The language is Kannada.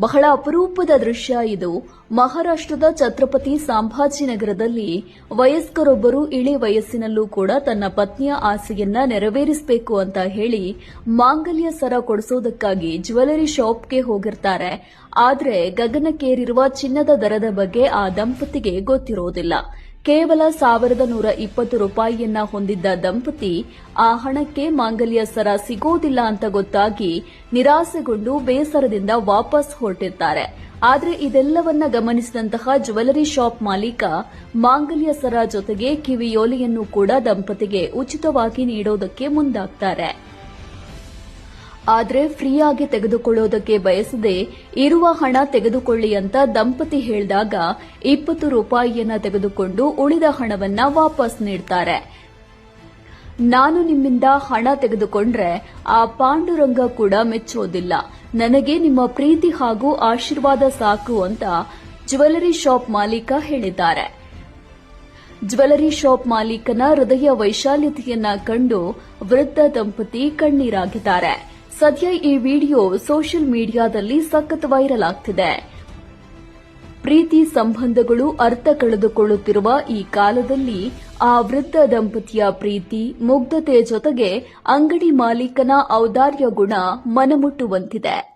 ಬಹಳ ಅಪರೂಪದ ದೃಶ್ಯ ಇದು. ಮಹಾರಾಷ್ಟ್ರದ ಛತ್ರಪತಿ ಸಂಭಾಜಿನಗರದಲ್ಲಿ ವಯಸ್ಕರೊಬ್ಬರು ಇಳಿ ವಯಸ್ಸಿನಲ್ಲೂ ಕೂಡ ತನ್ನ ಪತ್ನಿಯ ಆಸೆಯನ್ನ ನೆರವೇರಿಸಬೇಕು ಅಂತ ಹೇಳಿ ಮಾಂಗಲ್ಯ ಸರ ಕೊಡಿಸೋದಕ್ಕಾಗಿ ಜ್ಯುವೆಲರಿ ಶಾಪ್ಗೆ ಹೋಗಿರ್ತಾರೆ. ಆದರೆ ಗಗನಕ್ಕೇರಿರುವ ಚಿನ್ನದ ದರದ ಬಗ್ಗೆ ಆ ದಂಪತಿಗೆ ಗೊತ್ತಿರೋದಿಲ್ಲ. ಕೇವಲ ಸಾವಿರದ ನೂರ ಇಪ್ಪತ್ತು ರೂಪಾಯಿಯನ್ನ ಹೊಂದಿದ್ದ ದಂಪತಿ, ಆ ಹಣಕ್ಕೆ ಮಾಂಗಲ್ಯ ಸರ ಸಿಗೋದಿಲ್ಲ ಅಂತ ಗೊತ್ತಾಗಿ ನಿರಾಸೆಗೊಂಡು ಬೇಸರದಿಂದ ವಾಪಸ್ ಹೊರಟಿರ್ತಾರೆ. ಆದರೆ ಇದೆಲ್ಲವನ್ನ ಗಮನಿಸಿದಂತಹ ಜ್ಯುವೆಲರಿ ಶಾಪ್ ಮಾಲೀಕ ಮಾಂಗಲ್ಯ ಸರ ಜೊತೆಗೆ ಕಿವಿಯೋಲೆಯನ್ನು ಕೂಡ ದಂಪತಿಗೆ ಉಚಿತವಾಗಿ ನೀಡೋದಕ್ಕೆ ಮುಂದಾಗ್ತಾರೆ. ಆದ್ರೆ ಫ್ರೀಯಾಗಿ ತೆಗೆದುಕೊಳ್ಳೋದಕ್ಕೆ ಬಯಸದೆ ಇರುವ ಹಣ ತೆಗೆದುಕೊಳ್ಳಿ ಅಂತ ದಂಪತಿ ಹೇಳಿದಾಗ ಇಪ್ಪತ್ತು ರೂಪಾಯಿಯನ್ನ ತೆಗೆದುಕೊಂಡು ಉಳಿದ ಹಣವನ್ನ ವಾಪಸ್ ನೀಡ್ತಾರೆ. ನಾನು ನಿಮ್ಮಿಂದ ಹಣ ತೆಗೆದುಕೊಂಡ್ರೆ ಆ ಪಾಂಡುರಂಗ ಕೂಡ ಮೆಚ್ಚೋದಿಲ್ಲ. ನನಗೆ ನಿಮ್ಮ ಪ್ರೀತಿ ಹಾಗೂ ಆಶೀರ್ವಾದ ಸಾಕು ಅಂತ ಜ್ಯುವೆಲರಿ ಶಾಪ್ ಮಾಲೀಕ ಹೇಳಿದ್ದಾರೆ. ಜ್ಯುವೆಲರಿ ಶಾಪ್ ಮಾಲೀಕನ ಹೃದಯ ವೈಶಾಲ್ಯತೆಯನ್ನ ಕಂಡು ವೃದ್ಧ ದಂಪತಿ ಕಣ್ಣೀರಾಗಿದ್ದಾರೆ. ಸದ್ಯ ಈ ವಿಡಿಯೋ ಸೋಷಿಯಲ್ ಮೀಡಿಯಾದಲ್ಲಿ ಸಖತ್ ವೈರಲ್ ಆಗ್ತಿದೆ. ಪ್ರೀತಿ ಸಂಬಂಧಗಳು ಅರ್ಥ ಕಳೆದುಕೊಳ್ಳುತ್ತಿರುವ ಈ ಕಾಲದಲ್ಲಿ ಆ ವೃದ್ಧ ದಂಪತಿಯ ಪ್ರೀತಿ, ಮುಗ್ಧತೆ ಜೊತೆಗೆ ಅಂಗಡಿ ಮಾಲೀಕನ ಔದಾರ್ಯ ಗುಣ ಮನಮುಟ್ಟುವಂತಿದೆ.